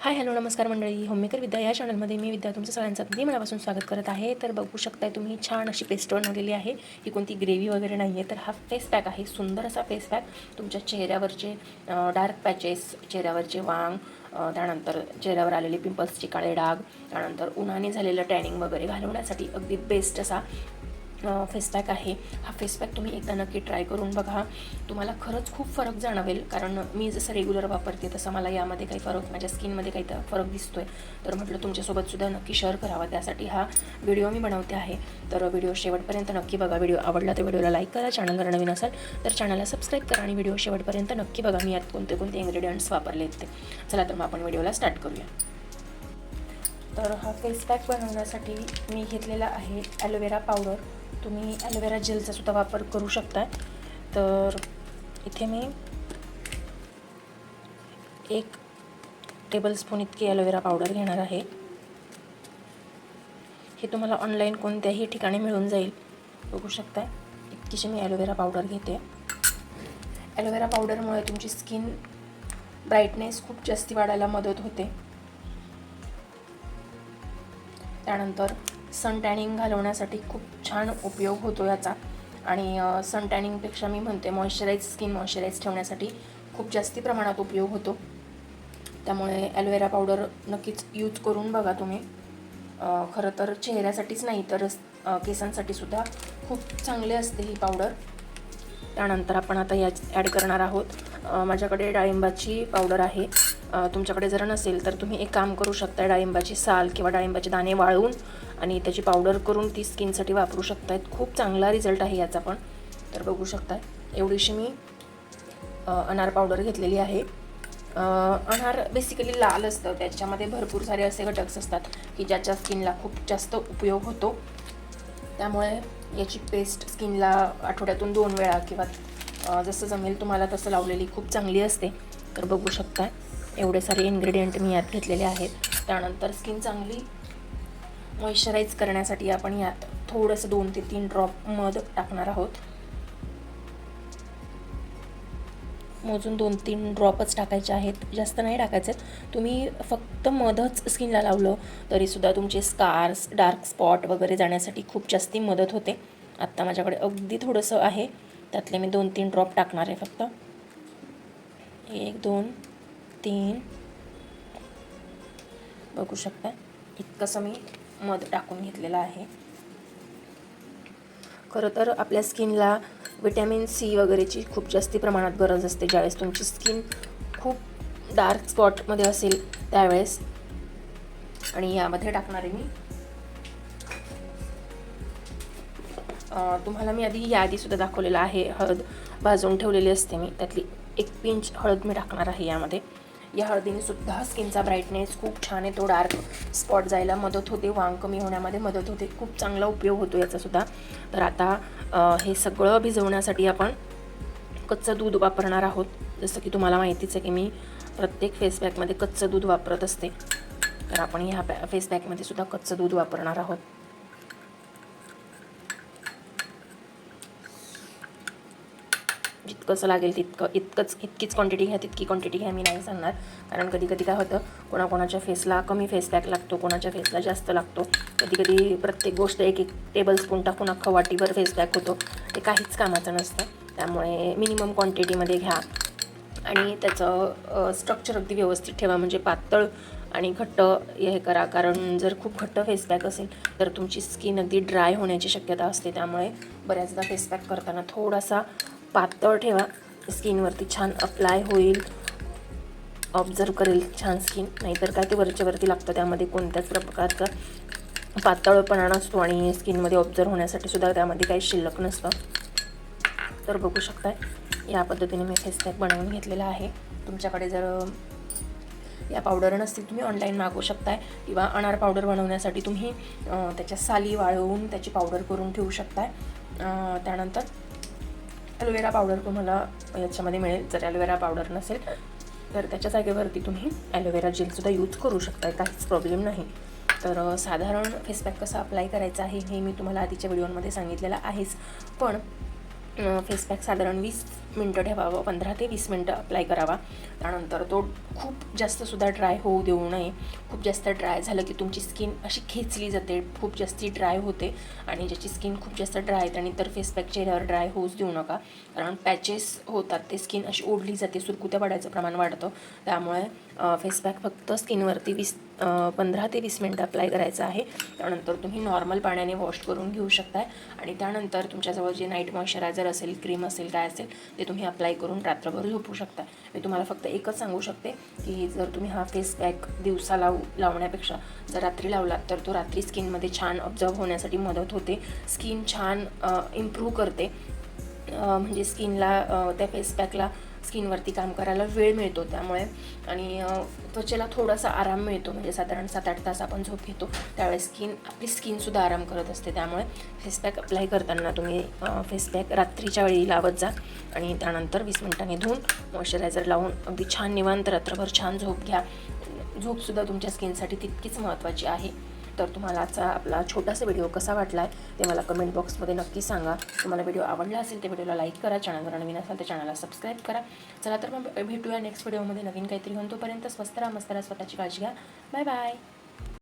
Hi hello नमस्कार मंडळी. Homemaker विद्या या चॅनलमध्ये मी विद्या तुमचं सगळ्यांचं अगदी मनापासून स्वागत करत आहे. तर बघू शकताय तुम्ही छान अशी पेस्ट बनवलेली आहे. ही कोणती ग्रेव्ही वगैरे नाही आहे तर हा फेस पॅक आहे. सुंदर असा फेस पॅक. तुमच्या चेहऱ्यावरचे डार्क पॅचेस चेहऱ्यावरचे वांग त्यानंतर चेहऱ्यावर आलेले पिंपल्सचे काळे डाग त्यानंतर उन्हाने झालेलं टॅनिंग वगैरे घालवण्यासाठी अगदी बेस्ट असा फेसपॅक आहे. हा फेसपॅक तुम्ही एकदा नक्की ट्राय करून बघा. तुम्हाला खरंच खूप फरक जाणवेल. कारण मी जसं रेग्युलर वापरते तसं मला यामध्ये काही फरक माझ्या स्किनमध्ये काही तर फरक दिसतोय. तर म्हटलं तुमच्यासोबतसुद्धा नक्की शेअर करावा. त्यासाठी हा व्हिडिओ मी बनवते आहे. तर व्हिडिओ शेवटपर्यंत नक्की बघा. व्हिडिओ आवडला तर व्हिडिओला लाईक करा. चॅनलवर नवीन असाल तर चॅनलला सबस्क्राईब करा आणि व्हिडिओ शेवटपर्यंत नक्की बघा. मी यात कोणते कोणते इन्ग्रेडियंट्स वापरले आहेत ते. चला तर मग आपण व्हिडिओला स्टार्ट करूया. तर हा फेस पॅक बनवण्यासाठी मी घेतलेला आहे ॲलोवेरा पावडर तुम्ही ॲलोवेरा जेलचा सुद्धा वापर करू शकता. तर इथे मी एक टेबलस्पून इतकी ॲलोवेरा पावडर घेणार आहे. हे तुम्हाला ऑनलाईन कोणत्याही ठिकाणी मिळून जाईल. बघू शकता इतकीशी मी ॲलोवेरा पावडर घेते. ॲलोवेरा पावडरमुळे तुमची स्किन ब्राईटनेस खूप जास्ती वाढायला मदत होते. त्यानंतर सन टॅनिंग घालवण्यासाठी खूप छान उपयोग होतो याचा. आणि सन टॅनिंगपेक्षा मी म्हणते मॉइश्चराईज स्किन मॉइश्चराईज ठेवण्यासाठी खूप जास्ती प्रमाणात उपयोग होतो. त्यामुळे ॲलोवेरा पावडर नक्कीच यूज करून बघा तुम्ही. खरं तर चेहऱ्यासाठीच नाही तर केसांसाठी सुद्धा खूप चांगले असते ही पावडर त्यानंतर आपण आता या ॲड करणार आहोत. माझ्याकडे डाळिंबाची पावडर आहे. तुमच्याकडे जर नसेल तर तुम्ही एक काम करू शकता डाळिंबाची साल किंवा डाळिंबाचे दाणे वाळवून आणि त्याची पावडर करून ती स्किनसाठी वापरू शकतायत. खूप चांगला रिझल्ट आहे याचा पण. तर बघू शकताय. एवढीशी मी अनार पावडर घेतलेली आहे. अनार बेसिकली लाल असतं. त्याच्यामध्ये भरपूर सारे असे घटक असतात की ज्याच्या स्किनला खूप जास्त उपयोग होतो. त्यामुळे याची पेस्ट स्किनला आठवड्यातून दोन वेळा किंवा जसं जमेल तुम्हाला तसं लावलेली खूप चांगली असते. तर बघू शकता एवढे सारे इन्ग्रेडियंट मी यात घेतलेले आहेत. त्यानंतर स्किन चांगली मॉइश्चराईज करण्यासाठी आपण यात थोडंसं दोन ते तीन ड्रॉप मध टाकणार आहोत. मोजून दोन तीन ड्रॉपच टाकायचे आहेत. जास्त नाही टाकायचे तुम्ही फक्त मधच स्किनला लावलं तरीसुद्धा तुमचे स्कार्स डार्क स्पॉट वगैरे जाण्यासाठी खूप जास्ती मदत होते. आत्ता माझ्याकडे अगदी थोडंसं आहे. त्यातले मी दोन तीन ड्रॉप टाकणार आहे फक्त. एक दोन तीन. बघू शकता. इतकंसं मी मध टाकून घेतलेलं आहे. खरं तर आपल्या स्किनला विटॅमिन सी वगैरेची खूप जास्ती प्रमाणात गरज असते. ज्यावेळेस तुमची स्किन खूप डार्क स्पॉटमध्ये असेल त्यावेळेस. आणि यामध्ये टाकणार आहे मी तुम्हाला मी आधी यादीसुद्धा दाखवलेलं आहे. हळद भाजून ठेवलेली असते मी. त्यातली एक पिंच हळद मी टाकणार आहे यामध्ये. या हळदीने सुद्धा स्किनचा ब्राईटनेस खूप छान आहे. तो डार्क स्पॉट जायला मदत होते. वांग कमी होण्यामध्ये मदत होते. खूप चांगला उपयोग होतो याचासुद्धा. तर आता हे सगळं भिजवण्यासाठी आपण कच्चं दूध वापरणार आहोत. जसं की तुम्हाला माहितीच आहे की मी प्रत्येक फेस पॅकमध्ये कच्चं दूध वापरत असते. तर आपण ह्या पॅ फेस पॅकमध्ये सुद्धा कच्चं दूध वापरणार आहोत. जितकंसं लागेल तितकं इतकंच इतकीच क्वांटिटी घ्या तितकी क्वांटिटी घ्या मी नाही सांगणार. कारण कधी कधी काय होतं कोणाकोणाच्या फेसला कमी फेस पॅक लागतो कोणाच्या फेसला जास्त लागतो. कधी कधी प्रत्येक गोष्ट एक एक टेबलस्पून टाकून अख्खा वाटीभर फेस पॅक होतो. ते काहीच कामाचं नसतं. त्यामुळे मिनिमम क्वांटिटीमध्ये घ्या. आणि त्याचं स्ट्रक्चर अगदी व्यवस्थित ठेवा. म्हणजे पातळ आणि घट्ट हे करा. कारण जर खूप घट्ट फेस पॅक असेल तर तुमची स्किन अगदी ड्राय होण्याची शक्यता असते. त्यामुळे बऱ्याचदा फेस पॅक करताना थोडासा पातळ ठेवा. स्किनवरती छान अप्लाय होईल. ऑब्झर्व करेल छान स्किन नाहीतर काय ते वरच्या वरती लागतं. त्यामध्ये कोणत्याच प्रकारचा पातळपणा नसतो आणि स्किनमध्ये ऑब्झर्व होण्यासाठी सुद्धा त्यामध्ये काही शिल्लक नसतं. तर बघू शकताय या पद्धतीने मी फेस पॅक बनवून घेतलेला आहे. तुमच्याकडे जर या पावडर नसतील तुम्ही ऑनलाईन मागवू शकताय किंवा अनार पावडर बनवण्यासाठी तुम्ही त्याच्या साली वाळवून त्याची पावडर करून ठेवू शकताय. त्यानंतर ॲलोवेरा पावडर तुम्हाला याच्यामध्ये मिळेल. जर ॲलोवेरा पावडर नसेल तर त्याच्या जागेवरती तुम्ही ॲलोवेरा जेलसुद्धा यूज करू शकता काहीच प्रॉब्लेम नाही. तर साधारण फेसपॅक कसा अप्लाय करायचा आहे हे मी तुम्हाला आधीच्या व्हिडिओमध्ये सांगितलेलं आहेच. पण फेसपॅक साधारण वीस मिनटं ठेवावं पंधरा ते वीस मिनटं अप्लाय करावा. त्यानंतर तो खूप जास्तसुद्धा ड्राय होऊ देऊ नये. खूप जास्त ड्राय झालं की तुमची स्किन अशी खेचली जाते खूप जास्ती ड्राय होते आणि ज्याची स्किन खूप जास्त ड्राय आहे त्याने तर फेस पॅक चेहऱ्यावर ड्राय होऊच देऊ नका. कारण पॅचेस होतात ते स्किन अशी ओढली जाते सुरकुत्या पडायचं प्रमाण वाढतं. त्यामुळे फेस पॅक फक्त स्किनवरती वीस पंधरा ते वीस मिनटं अप्लाय करायचं आहे. त्यानंतर तुम्ही नॉर्मल पाण्याने वॉश करून घेऊ शकताय. आणि त्यानंतर तुमच्याजवळ जे नाईट मॉइश्चरायझर असेल क्रीम असेल काय असेल ते तुम्ही अप्लाय करून रात्रभर झोपू शकता मी तुम्हाला फक्त एकच सांगू शकते की जर तुम्ही हा फेस पॅक दिवसा लावू लावण्यापेक्षा जर रात्री लावलात तर तो रात्री स्किनमध्ये छान ऑब्झर्व होण्यासाठी मदत होते. स्किन छान इम्प्रूव्ह करते. म्हणजे स्किनला त्या फेस पॅकला स्किनवरती काम करायला वेळ मिळतो त्यामुळे. आणि त्वचेला थोडासा आराम मिळतो. म्हणजे साधारण सात आठ तास आपण झोप घेतो. त्यावेळेस स्किन आपली स्किनसुद्धा आराम करत असते. त्यामुळे फेसपॅक अप्लाय करताना तुम्ही फेसपॅक रात्रीच्या वेळी लावत जा. आणि त्यानंतर वीस मिनिटांनी धुवून मॉइश्चरायझर लावून अगदी छान निवांत रात्रभर छान झोप घ्या. झोपसुद्धा तुमच्या स्किनसाठी तितकीच महत्त्वाची आहे. तर तुम्हाला आजचा आपला छोटासा व्हिडिओ कसा वाटला आहे ते मला कमेंट बॉक्समध्ये नक्की सांगा. तुम्हाला व्हिडिओ आवडला असेल तर व्हिडिओला लाईक करा चॅनलवर नवीन असाल तर चॅनलला सबस्क्राईब करा. चला तर मग भेटूया नेक्स्ट व्हिडिओमध्ये नवीन काहीतरी घेऊन तोपर्यंत स्वस्त राहा मस्त राहा स्वतःची काळजी घ्या. Bye bye